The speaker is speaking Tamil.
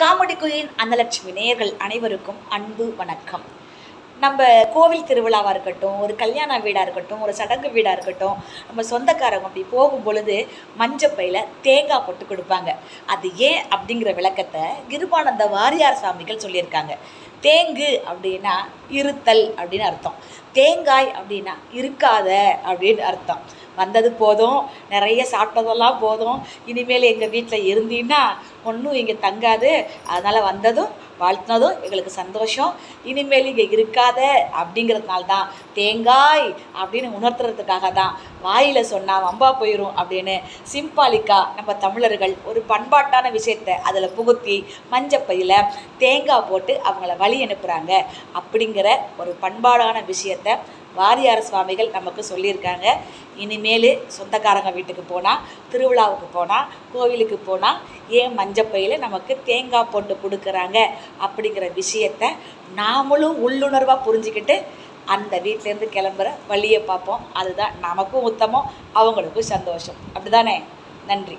காமெடி குயின் அன்னலட்சுமி நேயர்கள் அனைவருக்கும் அன்பு வணக்கம். நம்ம கோவில் திருவிழாவாக இருக்கட்டும் ஒரு கல்யாண வீடாக இருக்கட்டும் ஒரு சடங்கு வீடாக இருக்கட்டும் நம்ம சொந்தக்காரங்க அப்படி போகும் பொழுது மஞ்சப்பையில் தேங்காய் போட்டு கொடுப்பாங்க. அது ஏன் அப்படிங்கிற விளக்கத்தை கிருபானந்த வாரியார் சாமிகள் சொல்லியிருக்காங்க. தேங்கு அப்படின்னா இருத்தல் அப்படின்னு அர்த்தம். தேங்காய் அப்படின்னா இருக்காத அப்படின்னு அர்த்தம். வந்தது போதும் நிறைய சாப்பிட்டதெல்லாம் போதும். இனிமேல் எங்கள் வீட்டில் இருந்தீங்கன்னா ஒன்றும் இங்கே தங்காது. அதனால் வந்ததும் வாழ்த்தினதும் எங்களுக்கு சந்தோஷம். இனிமேல் இங்கே இருக்காத அப்படிங்கிறதுனால தான் தேங்காய் அப்படின்னு உணர்த்துறதுக்காக தான் வாயில் சொன்னால் வம்பா போயிடும் அப்படின்னு சிம்பாலிக்கா நம்ம தமிழர்கள் ஒரு பண்பாட்டான விஷயத்தை அதில் புகுத்தி மஞ்சப்பையில் தேங்காய் போட்டு அவங்கள வழி அனுப்புகிறாங்க அப்படிங்கிற ஒரு பண்பாடான விஷயத்தை வாரியார் சுவாமிகள் நமக்கு சொல்லியிருக்காங்க. இனிமேல் சொந்தக்காரங்க வீட்டுக்கு போனால் திருவிழாவுக்கு போனால் கோவிலுக்கு போனால் ஏன் மஞ்சப்பையில் நமக்கு தேங்காய் போட்டு கொடுக்குறாங்க அப்படிங்கிற விஷயத்த நாமளும் உள்ளுணர்வாக புரிஞ்சுக்கிட்டு அந்த வீட்டிலேருந்து கிளம்புற வழியை பார்ப்போம். அதுதான் நமக்கும் உத்தமம் அவங்களுக்கும் சந்தோஷம். அப்படிதானே? நன்றி.